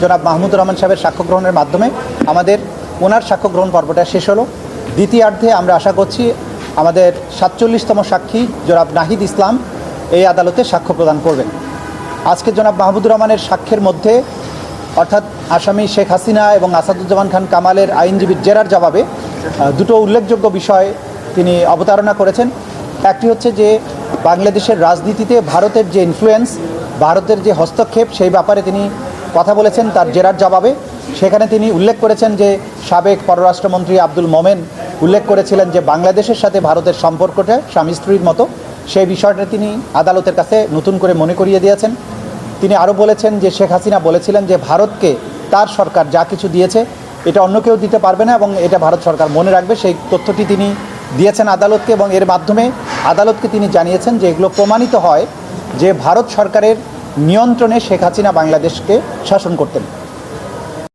জনাব মাহমুদুর রহমান সাহেবের সাক্ষ্য গ্রহণের মাধ্যমে আমাদের ওনার সাক্ষ্য গ্রহণ পর্বটা শেষ হলো। দ্বিতীয়ার্ধে আমরা আশা করছি আমাদের সাতচল্লিশতম সাক্ষী জনাব নাহিদ ইসলাম এই আদালতে সাক্ষ্য প্রদান করবেন। আজকে জনাব মাহমুদুর রহমানের সাক্ষ্যের মধ্যে অর্থাৎ আসামি শেখ হাসিনা এবং আসাদুজ্জামান খান কামালের আইনজীবীর জেরার জবাবে দুটো উল্লেখযোগ্য বিষয় তিনি অবতারণা করেছেন। একটি হচ্ছে যে, বাংলাদেশের রাজনীতিতে ভারতের যে ইনফ্লুয়েন্স ভারতের যে হস্তক্ষেপ, সেই ব্যাপারে তিনি কথা বলেছেন তার জেরার জবাবে। সেখানে তিনি উল্লেখ করেছেন যে, সাবেক পররাষ্ট্রমন্ত্রী আব্দুল মোমেন উল্লেখ করেছিলেন যে, বাংলাদেশের সাথে ভারতের সম্পর্কটা স্বামী স্ত্রীর মতো। সেই বিষয়টা তিনি আদালতের কাছে নতুন করে মনে করিয়ে দিয়েছেন। তিনি আরও বলেছেন যে, শেখ হাসিনা বলেছিলেন যে, ভারতকে তার সরকার যা কিছু দিয়েছে, এটা অন্য কেউ দিতে পারবে না এবং এটা ভারত সরকার মনে রাখবে। সেই তথ্যটি তিনি দিয়েছেন আদালতকে এবং এর মাধ্যমে আদালতকে তিনি জানিয়েছেন যে, এগুলো প্রমাণিত হয় যে, ভারত সরকারের নিয়ন্ত্রণে শেখ হাসিনা বাংলাদেশকে শাসন করতেন।